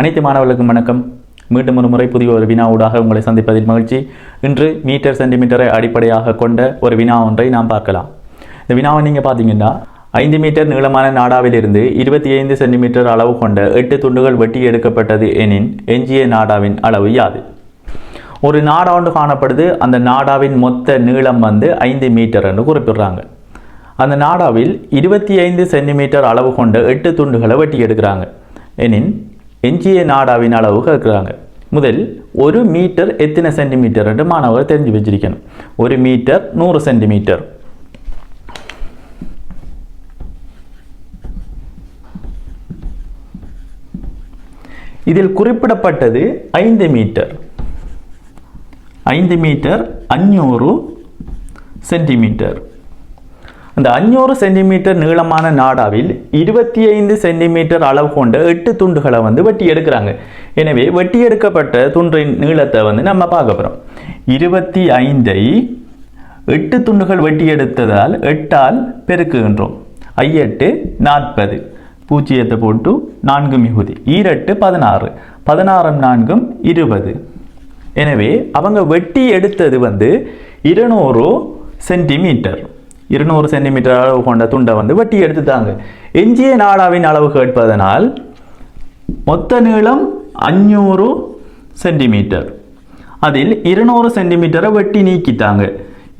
அனைத்து மாணவர்களுக்கும் வணக்கம். மீண்டும் ஒரு முறை புதிய ஒரு வினாவூடாக உங்களை சந்திப்பதில் மகிழ்ச்சி. இன்று மீட்டர் சென்டிமீட்டரை அடிப்படையாக கொண்ட ஒரு வினா ஒன்றை நாம் பார்க்கலாம். இந்த வினாவை நீங்கள் பார்த்தீங்கன்னா ஐந்து மீட்டர் நீளமான நாடாவிலிருந்து இருபத்தி ஐந்து சென்டிமீட்டர் அளவு கொண்ட எட்டு துண்டுகள் வெட்டி எடுக்கப்பட்டது எனின் எஞ்சிய நாடாவின் அளவு யாது? ஒரு நாடா ஒன்று காணப்படுது. அந்த நாடாவின் மொத்த நீளம் வந்து ஐந்து மீட்டர் என்று குறிப்பிடுறாங்க. அந்த நாடாவில் இருபத்தி ஐந்து சென்டிமீட்டர் அளவு கொண்ட எட்டு துண்டுகளை வெட்டி எடுக்கிறாங்க. எனின் எஞ்சிய நாடாவின் அளவு கேட்குறாங்க. முதல் ஒரு மீட்டர் எத்தனை சென்டிமீட்டர் என்று மாணவர் தெரிஞ்சு வச்சிருக்கணும். ஒரு மீட்டர் நூறு சென்டிமீட்டர். இதில் குறிப்பிடப்பட்டது ஐந்து மீட்டர். ஐந்து மீட்டர் அஞ்சூறு சென்டிமீட்டர். அந்த அஞ்சூறு சென்டிமீட்டர் நீளமான நாடாவில் இருபத்தி ஐந்து சென்டிமீட்டர் அளவு கொண்ட எட்டு துண்டுகளை வந்து வெட்டி எடுக்கிறாங்க. எனவே வெட்டி எடுக்கப்பட்ட துண்டின் நீளத்தை வந்து நம்ம பார்க்க போகிறோம் இருபத்தி ஐந்தை எட்டு துண்டுகள் வெட்டி எடுத்ததால் எட்டால் பெருக்குகின்றோம். ஐயெட்டு நாற்பது. பூஜ்ஜியத்தை போட்டு நான்கு மிகுதி. ஈரெட்டு பதினாறு. பதினாறும் நான்கும் இருபது. எனவே அவங்க வெட்டி எடுத்தது வந்து இருநூறு சென்டிமீட்டர். இருநூறு சென்டிமீட்டர் அளவு கொண்ட துண்டை வந்து வெட்டி எடுத்துட்டாங்க. எஞ்சிய நாடாவின் அளவு கேட்பதனால் மொத்த நீளம் அஞ்சூறு சென்டிமீட்டர். அதில் இருநூறு சென்டிமீட்டரை வெட்டி நீக்கிட்டாங்க.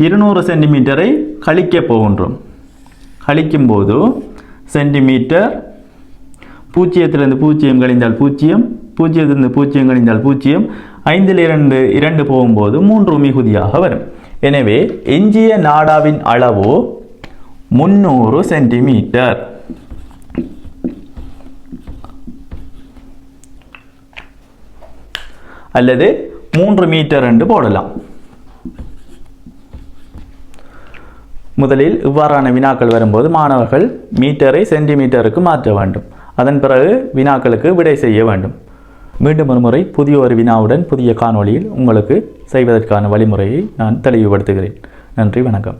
இருநூறு சென்டிமீட்டரை கழிக்க போகின்றோம். கழிக்கும்போது சென்டிமீட்டர் பூஜ்ஜியத்திலிருந்து பூஜ்ஜியம் கழிந்தால் பூஜ்ஜியம் பூஜ்ஜியத்திலிருந்து பூஜ்ஜியம் கழிந்தால் பூஜ்ஜியம் ஐந்தில் இரண்டு இரண்டு போகும்போது மூன்று மிகுதியாக வரும். எனவே எஞ்சிய நாடாவின் அளவு முன்னூறு சென்டிமீட்டர். அல்லது மூன்று மீட்டர் என்று போடலாம். முதலில் இவ்வாறான வினாக்கள் வரும்போது மாணவர்கள் மீட்டரை சென்டிமீட்டருக்கு மாற்ற வேண்டும். அதன் பிறகு வினாக்களுக்கு விடை செய்ய வேண்டும். மீண்டும் ஒரு முறை புதிய ஒரு வினாவுடன் புதிய காணொளியில் உங்களுக்கு செய்வதற்கான வழிமுறையை நான் தெளிவுபடுத்துகிறேன். நன்றி வணக்கம்.